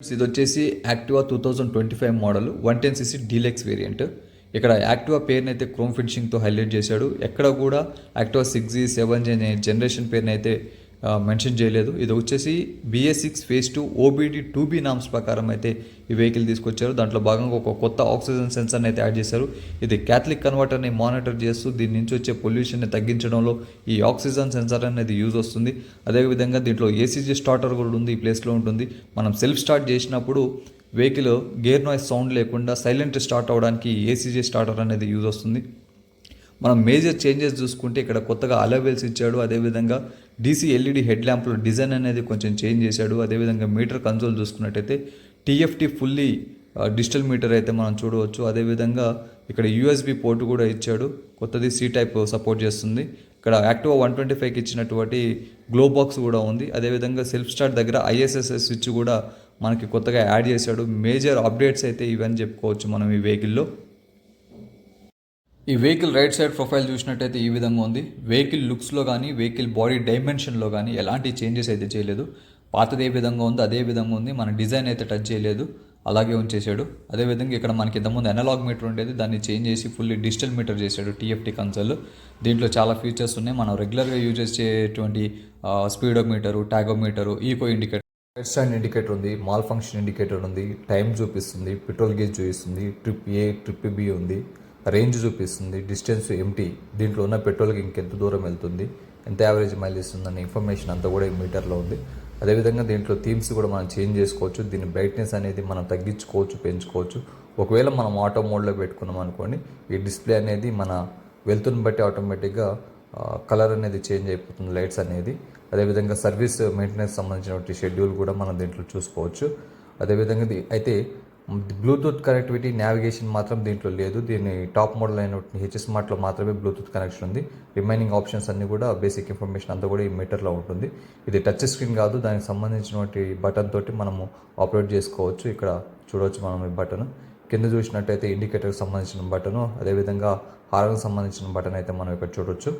ఇది వచ్చేసి Activa two thousand twenty five model one ten CC deluxe variant. ఇక్కడ Activa పేరుని అయితే క్రోమ్ ఫినిషింగ్తో హైలైట్ చేశాడు. ఎక్కడ కూడా Activa six G seven G అనే జనరేషన్ పేరుని అయితే మెన్షన్ చేయలేదు. ఇది వచ్చేసి BS six phase two OBD two B norms ప్రకారం అయితే ఈ వెహికల్ తీసుకొచ్చారు. దాంట్లో భాగంగా ఒక కొత్త ఆక్సిజన్ సెన్సర్ని అయితే యాడ్ చేశారు. ఇది క్యాథలిక్ కన్వర్టర్ని మానిటర్ చేస్తూ దీని నుంచి వచ్చే పొల్యూషన్ని తగ్గించడంలో ఈ ఆక్సిజన్ సెన్సర్ అనేది యూజ్ వస్తుంది. అదేవిధంగా దీంట్లో ఏసీజీ స్టార్టర్ కూడా ఉంది ఈ ప్లేస్లో ఉంటుంది. మనం సెల్ఫ్ స్టార్ట్ చేసినప్పుడు వెహికల్ గేర్ నాయిస్ సౌండ్ లేకుండా సైలెంట్ స్టార్ట్ అవ్వడానికి ఏసీజీ స్టార్టర్ అనేది యూజ్ వస్తుంది. మనం మేజర్ చేంజెస్ చూసుకుంటే ఇక్కడ కొత్తగా అలవెల్స్ ఇచ్చాడు. అదేవిధంగా డీసీ ఎల్ఈడి హెడ్ ల్యాంప్లో డిజైన్ అనేది కొంచెం చేంజ్ చేశాడు. అదేవిధంగా మీటర్ కన్సోల్ చూసుకున్నట్టయితే టీఎఫ్టీ ఫుల్లీ డిజిటల్ మీటర్ అయితే మనం చూడవచ్చు. అదేవిధంగా ఇక్కడ యూఎస్బి పోర్ట్ కూడా ఇచ్చాడు. కొత్తది సి టైప్ సపోర్ట్ చేస్తుంది. ఇక్కడ యాక్టివా వన్ ట్వంటీ ఫైవ్కి ఇచ్చినటువంటి గ్లో బాక్స్ కూడా ఉంది. అదేవిధంగా సెల్ఫ్ స్టార్ట్ దగ్గర ఐఎస్ఎస్ఎస్ స్విచ్ కూడా మనకి కొత్తగా యాడ్ చేశాడు. మేజర్ అప్డేట్స్ అయితే ఇవన్నీ చెప్పుకోవచ్చు మనం ఈ వెహికల్లో ఈ వెహికల్ రైట్ సైడ్ ప్రొఫైల్ చూసినట్టయితే ఈ విధంగా ఉంది. వెహికల్ లుక్స్లో కానీ వెహికల్ బాడీ డైమెన్షన్లో కానీ ఎలాంటి చేంజెస్ అయితే చేయలేదు. పాతది ఏ విధంగా ఉంది అదే విధంగా ఉంది. మన డిజైన్ అయితే టచ్ చేయలేదు. అలాగే ఉంచేశాడు. అదేవిధంగా ఇక్కడ మనకి ఇంతకుముందు అనలాగ్ మీటర్ ఉండేది. దాన్ని చేంజ్ చేసి ఫుల్లీ డిజిటల్ మీటర్ చేశాడు టీఎఫ్టీ కన్సల్ దీంట్లో చాలా ఫీచర్స్ ఉన్నాయి. మనం రెగ్యులర్గా యూజ్ చేసేటువంటి speedometer tachometer eco indicator right side indicator ఉంది. మాల్ ఫంక్షన్ ఇండికేటర్ ఉంది. టైం చూపిస్తుంది. పెట్రోల్ గేజ్ చూపిస్తుంది. ట్రిప్ ఏ ట్రిప్ బి ఉంది. రేంజ్ చూపిస్తుంది డిస్టెన్స్ ఎంటీ దీంట్లో ఉన్న పెట్రోల్కి ఇంకెంత దూరం వెళ్తుంది ఎంత యావరేజ్ మైలేజ్ ఇస్తుందన్న ఇన్ఫర్మేషన్ అంతా కూడా ఈ మీటర్లో ఉంది. అదేవిధంగా దీంట్లో థీమ్స్ కూడా మనం చేంజ్ చేసుకోవచ్చు దీని బ్రైట్నెస్ అనేది మనం తగ్గించుకోవచ్చు పెంచుకోవచ్చు. ఒకవేళ మనం ఆటో మోడ్లో పెట్టుకున్నాం అనుకోండి ఈ డిస్ప్లే అనేది మన వెళ్తుని బట్టి ఆటోమేటిక్గా కలర్ అనేది చేంజ్ అయిపోతుంది లైట్స్ అనేది. అదేవిధంగా సర్వీస్ మెయింటెనెన్స్ సంబంధించినటువంటి షెడ్యూల్ కూడా మనం దీంట్లో చూసుకోవచ్చు. అదేవిధంగా ఇది- అయితే బ్లూటూత్ కనెక్టివిటీ నావిగేషన్ మాత్రం దీంట్లో లేదు. దీని టాప్ మోడల్ అయినటువంటి హెచ్ స్మార్ట్లో మాత్రమే బ్లూటూత్ కనెక్షన్ ఉంది. రిమైనింగ్ ఆప్షన్స్ అన్నీ కూడా బేసిక్ ఇన్ఫర్మేషన్ అంతా కూడా ఈ మీటర్లో ఉంటుంది. ఇది టచ్ స్క్రీన్ కాదు దానికి సంబంధించినటువంటి బటన్ తోటి మనము ఆపరేట్ చేసుకోవచ్చు. ఇక్కడ చూడవచ్చు మనం ఈ బటన్. కింద చూసినట్టయితే ఇండికేటర్కి సంబంధించిన బటను అదేవిధంగా హార్న్కి సంబంధించిన బటన్ అయితే మనం ఇక్కడ చూడొచ్చు.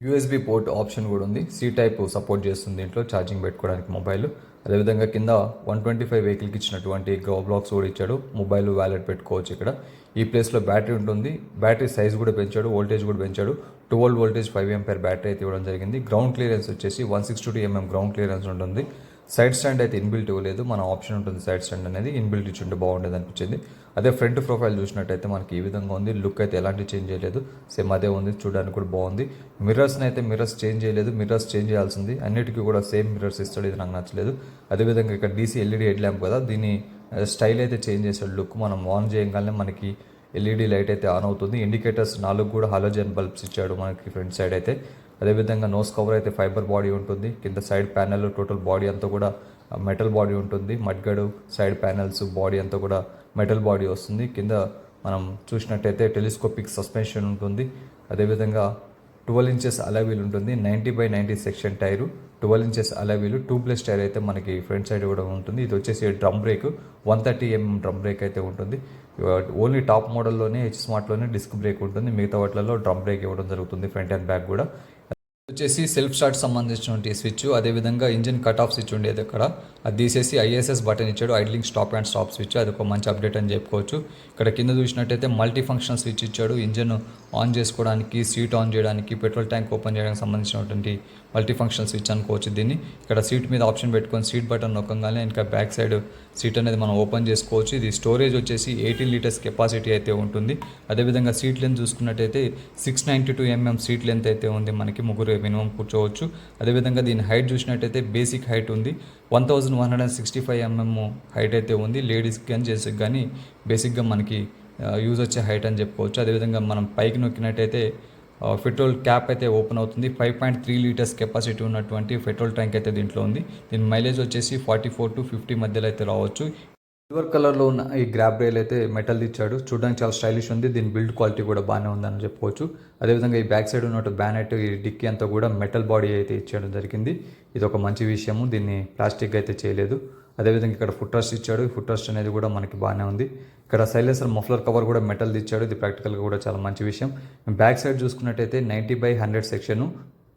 యూఎస్బి పోర్ట్ ఆప్షన్ కూడా ఉంది. సి టైప్ సపోర్ట్ చేస్తుంది దీంట్లో ఛార్జింగ్ పెట్టుకోవడానికి మొబైల్ అదేవిధంగా కింద వన్ ట్వంటీ ఫైవ్ వెహికల్కి ఇచ్చినటువంటి గ్రో బ్లాక్స్ కూడా ఇచ్చాడు. మొబైల్ వ్యాలెట్ పెట్టుకోవచ్చు ఇక్కడ. ఈ ప్లేస్లో బ్యాటరీ ఉంటుంది. బ్యాటరీ సైజ్ కూడా పెంచాడు. వోల్టేజ్ కూడా పెంచాడు. Twelve voltage five ampere battery అయితే ఇవ్వడం జరిగింది. గ్రౌండ్ క్లియరెన్స్ వచ్చేసి one sixty two MM ground clearance ఉంటుంది. సైడ్ స్టాండ్ అయితే ఇన్బిల్ట్ ఇవ్వలేదు. మన ఆప్షన్ ఉంటుంది సైడ్ స్టాండ్ అనేది. ఇన్బిల్ట్ ఇచ్చుంటే బాగుండేది అనిపించింది. అదే ఫ్రంట్ ప్రొఫైల్ చూసినట్టయితే మనకి ఈ విధంగా ఉంది. లుక్ అయితే ఎలాంటి చేంజ్ చేయలేదు. సేమ్ అదే ఉంది. చూడడానికి కూడా బాగుంది. మిర్రర్స్ని అయితే మిర్రర్స్ చేంజ్ చేయలేదు. మిర్రర్స్ చేంజ్ చేయాల్సింది. అన్నిటికీ కూడా సేమ్ మిర్రర్స్ ఇస్తాడు. ఇది నాకు నచ్చలేదు. అదేవిధంగా ఇక్కడ డీసీ ఎల్ఈడి హెడ్ ల్యాంప్ కదా. దీని స్టైల్ అయితే చేంజ్ చేశాడు. లుక్ మనం ఆన్ చేయగానే మనకి ఎల్ఈడి లైట్ అయితే ఆన్ అవుతుంది. ఇండికేటర్స్ నాలుగు కూడా హలోజన్ బల్బ్స్ ఇచ్చాడు మనకి ఫ్రంట్ సైడ్ అయితే. అదేవిధంగా నోస్ కవర్ అయితే ఫైబర్ బాడీ ఉంటుంది. కింద సైడ్ ప్యానెల్ టోటల్ బాడీ అంతా కూడా మెటల్ బాడీ ఉంటుంది. మడ్గడు సైడ్ ప్యానెల్స్ బాడీ అంతా కూడా మెటల్ బాడీ వస్తుంది. కింద మనం చూసినట్టయితే టెలిస్కోపిక్ సస్పెన్షన్ ఉంటుంది. అదేవిధంగా ట్వెల్వ్ ఇంచెస్ అలవీల్ ఉంటుంది. Ninety by ninety section tyre. Twelve inches alloy wheel two plus tyre అయితే మనకి ఫ్రంట్ సైడ్ కూడా ఉంటుంది. ఇది వచ్చేసి drum brake one thirty MM drum brake అయితే ఉంటుంది. ఓన్లీ టాప్ మోడల్లోనే హెచ్ స్మార్ట్లోనే డిస్క్ బ్రేక్ ఉంటుంది. మిగతా వాటిలలో డ్రమ్ బ్రేక్ ఇవ్వడం జరుగుతుంది ఫ్రంట్ అండ్ బ్యాక్ కూడా. వచ్చేసి సెల్ఫ్ స్టార్ట్ సంబంధించినటువంటి స్విచ్ అదేవిధంగా ఇంజిన్ కట్ ఆఫ్ స్విచ్ ఉండేది అక్కడ. అది తీసేసి ఐఎస్ఎస్ బటన్ ఇచ్చాడు. Idling stop and stop switch అది ఒక మంచి అప్డేట్ అని చెప్పుకోవచ్చు. ఇక్కడ కింద చూసినట్టయితే మల్టీ ఫంక్షన్ స్విచ్ ఇచ్చాడు. ఇంజిన్ ఆన్ చేసుకోవడానికి సీట్ ఆన్ చేయడానికి పెట్రోల్ ట్యాంక్ ఓపెన్ చేయడానికి సంబంధించినటువంటి మల్టీ ఫంక్షన్ స్విచ్ అనుకోవచ్చు దీన్ని. ఇక్కడ సీట్ మీద ఆప్షన్ పెట్టుకొని సీట్ బటన్ నొక్కగానే ఇంకా బ్యాక్ సైడ్ సీట్ అనేది మనం ఓపెన్ చేసుకోవచ్చు. ఇది స్టోరేజ్ వచ్చేసి ఎయిటీన్ లీటర్స్ కెపాసిటీ అయితే ఉంటుంది. అదేవిధంగా సీట్ లెంత్ చూసుకున్నట్టయితే six ninety two mm seat length అయితే ఉంది మనకి ముగ్గురు మినిమం కూర్చోవచ్చు. అదేవిధంగా దీని హైట్ చూసినట్టయితే బేసిక్ హైట్ ఉంది. One thousand one hundred sixty five mm height అయితే ఉంది. లేడీస్కి కానీ జెంట్స్కి కానీ బేసిక్గా మనకి యూజ్ వచ్చే హైట్ అని చెప్పుకోవచ్చు. అదేవిధంగా మనం పైకి నొక్కినట్టయితే పెట్రోల్ క్యాప్ అయితే ఓపెన్ అవుతుంది. Five point three litres capacity ఉన్నటువంటి పెట్రోల్ ట్యాంక్ అయితే దీంట్లో ఉంది. దీని మైలేజ్ వచ్చేసి ఫార్టీ ఫోర్ టు ఫిఫ్టీ మధ్యలో అయితే రావచ్చు. సిల్వర్ కలర్లో ఉన్న ఈ గ్రాబ్ రైల్ అయితే మెటల్ ఇచ్చాడు చూడడానికి చాలా స్టైలిష్ ఉంది. దీని బిల్డ్ క్వాలిటీ కూడా బాగానే ఉందని చెప్పుకోవచ్చు. అదేవిధంగా ఈ బ్యాక్ సైడ్ ఉన్నట్టు బ్యానెట్ ఈ డిక్కీ అంతా కూడా మెటల్ బాడీ అయితే ఇచ్చేయడం జరిగింది. ఇది ఒక మంచి విషయము. దీన్ని ప్లాస్టిక్ అయితే చేయలేదు. అదేవిధంగా ఇక్కడ ఫుట్ రెస్ట్ ఇచ్చాడు. ఈ ఫుట్ రెస్ట్ అనేది కూడా మనకి బాగానే ఉంది. ఇక్కడ సైలెన్సర్ మఫ్లర్ కవర్ కూడా మెటల్ ఇచ్చాడు ఇది ప్రాక్టికల్గా కూడా చాలా మంచి విషయం. బ్యాక్ సైడ్ చూసుకున్నట్టయితే ninety by hundred section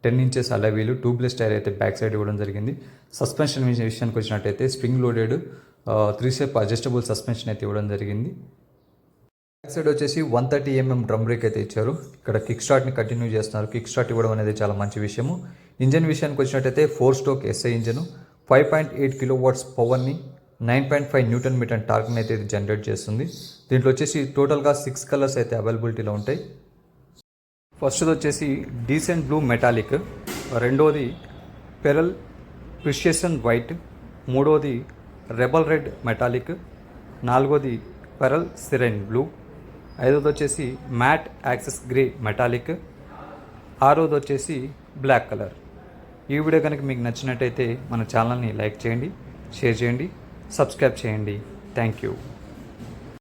ten inches alloy wheel tubeless tyre అయితే బ్యాక్ సైడ్ ఇవ్వడం జరిగింది. సస్పెన్షన్ విషయానికి వచ్చినట్టయితే spring loaded three step adjustable suspension అయితే ఇవ్వడం జరిగింది. బ్యాక్ సైడ్ వచ్చేసి one thirty MM drum brake అయితే ఇచ్చారు. ఇక్కడ కిక్ స్టార్ట్ని కంటిన్యూ చేస్తున్నారు. కిక్ స్టార్ట్ ఇవ్వడం అనేది చాలా మంచి విషయము. ఇంజన్ విషయానికి వచ్చినట్టయితే four stroke SI engine five point eight kilo watts పవర్ని nine point five newton metre టార్క్ని అయితే ఇది జనరేట్ చేస్తుంది. దీంట్లో వచ్చేసి టోటల్గా సిక్స్ కలర్స్ అయితే అవైలబిలిటీలో ఉంటాయి. ఫస్ట్ది వచ్చేసి డీసెంట్ బ్లూ మెటాలిక్ రెండోది పెరల్ ప్రిషియసన్ వైట్ మూడోది రెబల్ రెడ్ మెటాలిక్ నాలుగోది పెరల్ సిరెన్ బ్లూ ఐదోది వచ్చేసి మ్యాట్ యాక్సెస్ గ్రే మెటాలిక్ ఆరోది వచ్చేసి బ్లాక్ కలర్. ఈ వీడియో కనుక మీకు నచ్చినట్టయితే మన ఛానల్ని లైక్ చేయండి షేర్ చేయండి సబ్స్క్రైబ్ చేయండి. Thank you.